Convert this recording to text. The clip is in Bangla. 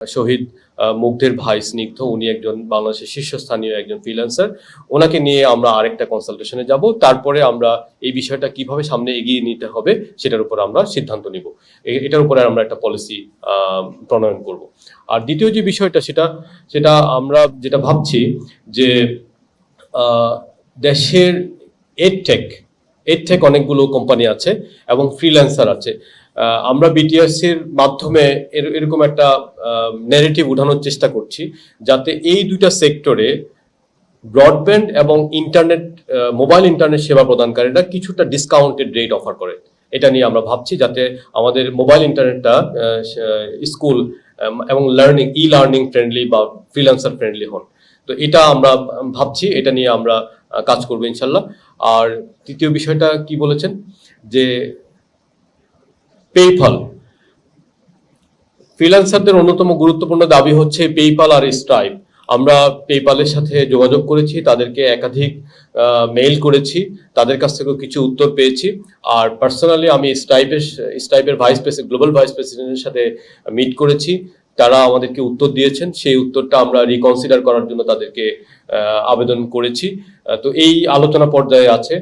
শহীদ মুগ্ধের ভাই স্নিগ্ধ, উনি একজন বাংলাদেশের শীর্ষস্থানীয় একজন ফ্রিল্যান্সার ওনাকে নিয়ে আমরা আরেকটা কনসালটেশনে যাব। তারপরে আমরা এই বিষয়টা কীভাবে সামনে এগিয়ে নিতে হবে সেটার উপর আমরা সিদ্ধান্ত নিব। এটার উপরে আমরা একটা পলিসি প্রণয়ন করব। আর দ্বিতীয় যে বিষয়টা সেটা সেটা আমরা যেটা ভাবছি যে দেশের এডটেক এডটেক অনেকগুলো কোম্পানি আছে এবং ফ্রিল্যান্সার আছে। আমরা বিটিএস এর মাধ্যমে এর- এরকম একটা নেগেটিভ উঠানোর চেষ্টা করছি যাতে এই দুইটা সেক্টরে ব্রডব্যান্ড এবং ইন্টারনেট মোবাইল ইন্টারনেট সেবা প্রদানকারীরা কিছুটা ডিসকাউন্টেড রেট অফার করে। এটা নিয়ে আমরা ভাবছি যাতে আমাদের মোবাইল ইন্টারনেটটা স্কুল এবং লার্নিং ই লার্নিং ফ্রেন্ডলি বা ফ্রিল্যান্সার ফ্রেন্ডলি হন। তো এটা আমরা ভাবছি, এটা নিয়ে আমরা কাজ করব ইনশাল্লাহ। আর তৃতীয় বিষয়টা কি বলেছেন? যে পেইপাল ফ্রিল্যান্সারদের অন্যতম গুরুত্বপূর্ণ দাবি হচ্ছে পেইপাল আর স্ট্রাইপ আমরা পেপালের সাথে যোগাযোগ করেছি, তাদেরকে একাধিক মেইল করেছি, তাদের কাছ থেকেও কিছু উত্তর পেয়েছি। আর পার্সোনালি আমি স্ট্রাইপের স্ট্রাইপের ভাইস প্রেসিডেন্ট গ্লোবাল ভাইস প্রেসিডেন্টের সাথে মিট করেছি। তারা আমাদেরকে উত্তর দিয়েছেন, সেই উত্তরটা আমরা রিকনসিডার করার জন্য তাদেরকে আবেদন করেছি। তো এই আলোচনা পর্যায়ে আছে।